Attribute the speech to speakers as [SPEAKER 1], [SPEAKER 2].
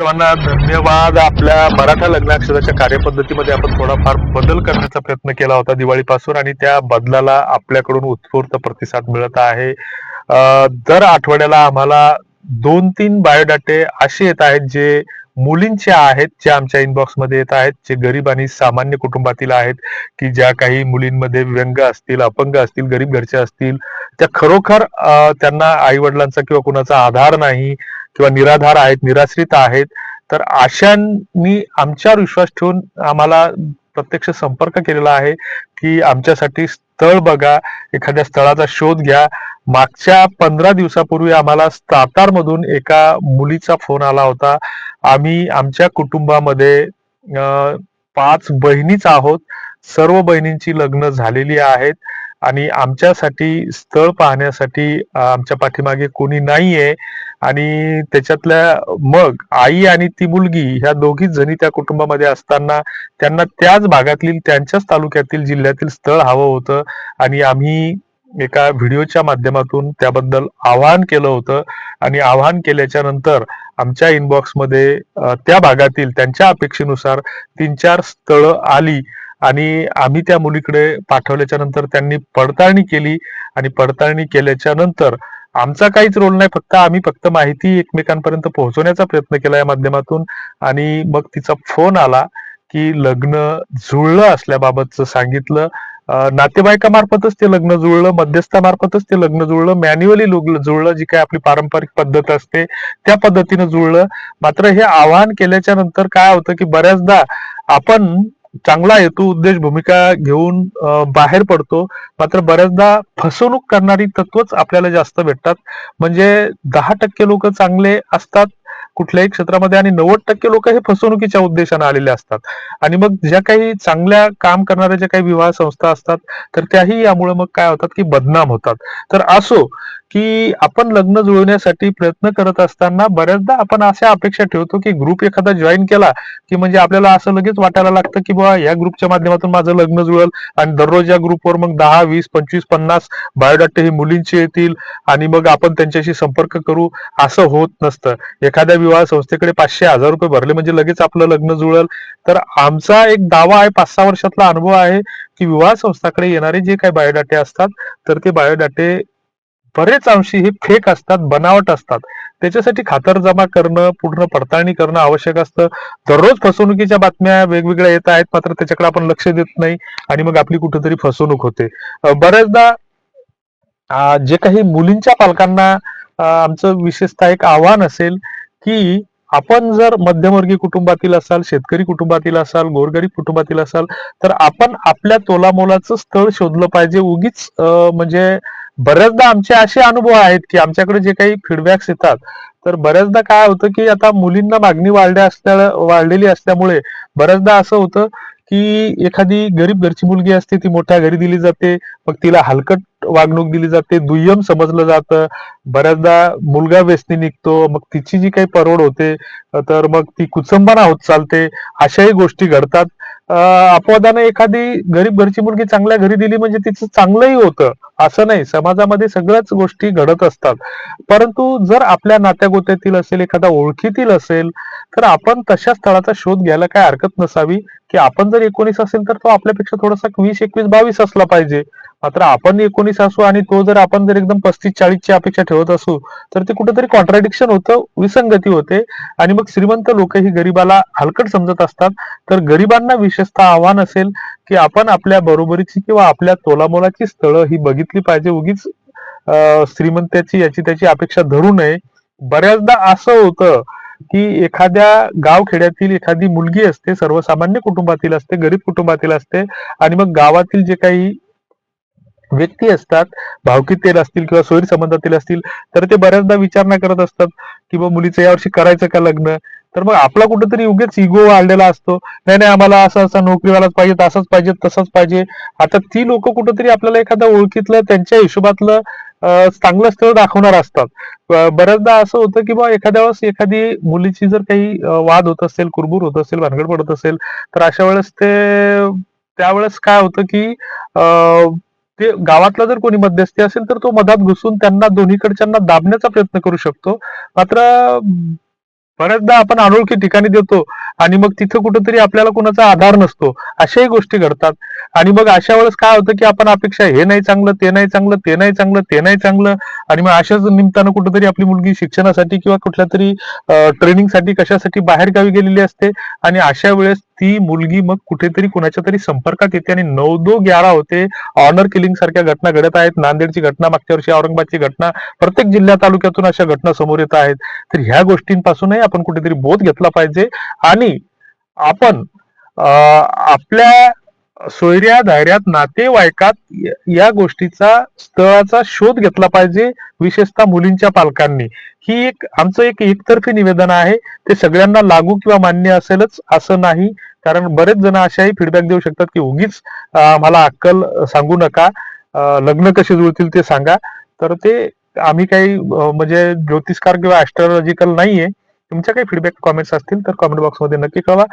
[SPEAKER 1] सर्वांना धन्यवाद. आपल्या मराठा लग्नाक्षराच्या कार्यपद्धतीमध्ये आपण थोडाफार बदल करण्याचा प्रयत्न केला होता दिवाळीपासून आणि त्या बदलाला आपल्याकडून उत्स्फूर्त प्रतिसाद मिळत आहे. दर आठवड्याला आम्हाला दोन तीन बायोडाटे असे येत आहेत जे मुलींच्या आहेत जे आमच्या इनबॉक्समध्ये येत आहेत जे गरीब आणि सामान्य कुटुंबातील आहेत की ज्या काही मुलींमध्ये व्यंग असतील अपंग असतील गरीब घरचे असतील त्या खरोखर त्यांना आई वडिलांचा किंवा कुणाचा आधार नाही किंवा निराधार आहेत निराश्रित आहेत तर आशांनी आमच्यावर विश्वास ठेवून आम्हाला प्रत्यक्ष संपर्क केलेला आहे की आमच्यासाठी स्थळ बघा एखाद्या स्थळाचा शोध घ्या. मागच्या पंधरा दिवसापूर्वी आम्हाला सातार मधून एका मुलीचा फोन आला होता. आम्ही आमच्या कुटुंबामध्ये पाच बहिणीच आहोत. सर्व बहिणींची लग्न झालेली आहेत. आणि आमच्यासाठी स्थळ पाहण्यासाठी आमच्या पाठीमागे कोणी नाहीये. आणि त्याच्यातल्या मग आई आणि ती मुलगी ह्या दोघीच जणी त्या कुटुंबामध्ये असताना त्यांना त्याच भागातील त्यांच्याच तालुक्यातील जिल्ह्यातील स्थळ हवं होतं. आणि आम्ही एका व्हिडिओच्या माध्यमातून त्याबद्दल आवाहन केलं होतं. आणि आवाहन केल्याच्यानंतर आमच्या इनबॉक्समध्ये त्या भागातील त्यांच्या अपेक्षेनुसार तीन चार स्थळं आली. आणि आम्ही त्या मुलीकडे पाठवल्याच्या नंतर त्यांनी पडताळणी केली. आणि पडताळणी केल्याच्यानंतर आमचा काहीच रोल नाही फक्त आम्ही फक्त माहिती एकमेकांपर्यंत पोहोचवण्याचा प्रयत्न केला या माध्यमातून. आणि मग तिचा फोन आला की लग्न जुळलं असल्याबाबतचं सांगितलं. नातेवाईकामार्फतच ते लग्न जुळलं मध्यस्थामार्फतच ते लग्न जुळलं मॅन्युअली जुळलं जी काय आपली पारंपरिक पद्धत असते त्या पद्धतीनं जुळलं. मात्र हे आवाहन केल्याच्यानंतर काय होतं की बऱ्याचदा आपण चांगला हेतू उद्देश भूमिका घेऊन बाहेर पडतो. मात्र बऱ्याचदा फसवणूक करणारी तत्वच आपल्याला जास्त भेटतात. म्हणजे दहा टक्के लोक चांगले असतात कुठल्याही क्षेत्रामध्ये आणि नव्वद टक्के लोक हे फसवणुकीच्या उद्देशाने आलेले असतात. आणि मग ज्या काही चांगल्या काम करणाऱ्या ज्या काही विवाह संस्था असतात तर त्याही यामुळे मग काय होतात की बदनाम होतात. तर असो की आपण लग्न जुळवण्यासाठी प्रयत्न करत असताना बऱ्याचदा आपण अशा अपेक्षा ठेवतो की ग्रुप एखादा जॉईन केला की म्हणजे आपल्याला असं लगेच वाटायला लागतं की बाबा या ग्रुपच्या माध्यमातून माझं लग्न जुळेल आणि दररोज या ग्रुपवर मग दहा वीस पंचवीस पन्नास बायोडाटे हे मुलींचे येतील आणि मग आपण त्यांच्याशी संपर्क करू असं होत नसतं. एखाद्या विवाह संस्थेकडे पाचशे हजार रुपये भरले. म्हणजे लगेच आपलं लग्न जुळल. तर आमचा एक दावा आहे पाच सहा वर्षातला अनुभव आहे की विवाह संस्थाकडे येणारे जे काही बायोडाटे असतात तर ते बायोडाटे बरेच अंशी हे फेक असतात बनावट असतात. त्याच्यासाठी खातरजमा करणं पूर्ण पडताळणी करणं आवश्यक असतं. दररोज फसवणुकीच्या बातम्या वेगवेगळ्या येत आहेत मात्र त्याच्याकडे आपण लक्ष देत नाही आणि मग आपली कुठेतरी फसवणूक होते. बऱ्याचदा जे काही मुलींच्या पालकांना आमचं विशेषतः एक आव्हान असेल की आपण जर मध्यमवर्गीय कुटुंबातील असाल शेतकरी कुटुंबातील असाल गोरगरीब कुटुंबातील असाल तर आपण आपल्या तोलामोलाचं स्थळ शोधलं पाहिजे. उगीच म्हणजे बऱ्याचदा आमचे असे अनुभव आहेत की आमच्याकडे जे काही फीडबॅक्स येतात तर बऱ्याचदा काय होतं की आता मुलींना मागणी वाढल्या असल्या वाढलेली असल्यामुळे बऱ्याचदा असं होतं की एखादी गरीब घरची मुलगी असते ती मोठ्या घरी दिली जाते मग तिला हलकट वागणूक दिली जाते दुय्यम समजलं जातं. बऱ्याचदा मुलगा व्यसनी निघतो मग तिची जी काही परवड होते तर मग ती कुचंबना होत चालते. अशाही गोष्टी घडतात. अपवादानं अपवादाने एखादी गरीब घरची मुलगी चांगल्या घरी दिली म्हणजे तिचं चांगलंही होतं. असं नाही. समाजामध्ये सगळ्याच गोष्टी घडत असतात. परंतु जर आपल्या नात्यागोत्यातील असेल एखादा ओळखीतील असेल तर आपण तशा स्थळाचा शोध घ्यायला काय हरकत नसावी? की आपण जर एकोणीस असेल तर तो आपल्यापेक्षा थोडासा वीस एकवीस बावीस असला पाहिजे. मात्र आपण एकोणीस असू आणि तो जर आपण जर एकदम पस्तीस चाळीसची अपेक्षा ठेवत असू तर ते कुठेतरी कॉन्ट्राडिक्शन होतं विसंगती होते. आणि मग श्रीमंत लोक ही गरिबाला हलकट समजत असतात. तर गरिबांना विशेषतः आव्हान असेल की आपण आपल्या बरोबरीची किंवा आपल्या तोलामोलाची स्थळं ही बघितली पाहिजे. उगीच श्रीमंताची श्रीमंत्याची याची त्याची अपेक्षा धरू नये. बऱ्याचदा असं होतं की एखाद्या गावखेड्यातील एखादी मुलगी असते सर्वसामान्य कुटुंबातील असते गरीब कुटुंबातील असते. आणि मग गावातील जे काही व्यक्ती असतात भावकीतील असतील किंवा सोयी संबंधातील असतील तर ते बऱ्याचदा विचार नाही करत असतात की बा मुलीचं यावर्षी करायचं का लग्न? तर मग आपला कुठेतरी योग्यच इगो वाढलेला असतो. नाही नाही आम्हाला असं असं नोकरीवालाच पाहिजे असंच पाहिजे तसंच पाहिजे. आता ती लोक कुठेतरी आपल्याला एखाद्या ओळखीतलं त्यांच्या हिशोबातलं चांगलं स्थळ दाखवणार असतात. बऱ्याचदा असं होतं की बा एखाद्या वेळेस एखादी मुलीची जर काही वाद होत असेल कुरबूर होत असेल भानगड पडत असेल तर अशा वेळेस ते त्यावेळेस काय होतं की अं, ते गावातला जर कोणी मध्यस्थी असेल तर तो मधात घुसून त्यांना दोन्हीकडच्यांना दाबण्याचा प्रयत्न करू शकतो. मात्र बऱ्याचदा आपण अनोळखी ठिकाणी देतो आणि मग तिथं कुठंतरी आपल्याला कोणाचा आधार नसतो अशाही गोष्टी घडतात. आणि मग अशा वेळेस काय होतं की आपण अपेक्षा हे नाही चांगलं ते नाही चांगलं ते नाही चांगलं ते नाही चांगलं. आणि मग अशाच निमित्तानं कुठंतरी आपली मुलगी शिक्षणासाठी किंवा कुठल्या तरी ट्रेनिंगसाठी कशासाठी बाहेर गावी गेलेली असते. आणि अशा वेळेस ती मुलगी मग कुठेतरी कुणाच्या तरी संपर्कात येते आणि नऊ दो ग्यारा होते. ऑनर किलिंग सारख्या घटना घडत आहेत. नांदेडची घटना मागच्या वर्षी औरंगाबादची घटना प्रत्येक जिल्हा तालुक्यातून अशा घटना समोर येत आहेत. तर ह्या गोष्टींपासूनही आपण कुठेतरी बोध घेतला पाहिजे. आणि आपण अं, आपल्या सोयऱ्या दायऱ्यात नातेवाईकात या गोष्टीचा स्थळाचा शोध घेतला पाहिजे. विशेषतः मुलींच्या पालकांनी. ही एक आमचं एक एकतर्फी निवेदन आहे. ते सगळ्यांना लागू किंवा मान्य असेलच असं नाही. कारण बरेच जण अशाही फीडबॅक देऊ शकतात की उगीच मला अक्कल सांगू नका. लग्न कसे जुळतील ते सांगा. तर ते आम्ही काही म्हणजे ज्योतिषकार किंवा ऍस्ट्रॉलॉजिकल नाहीये. तुमच्या काही फीडबॅक कॉमेंट्स असतील तर कॉमेंट बॉक्समध्ये नक्की कळवा.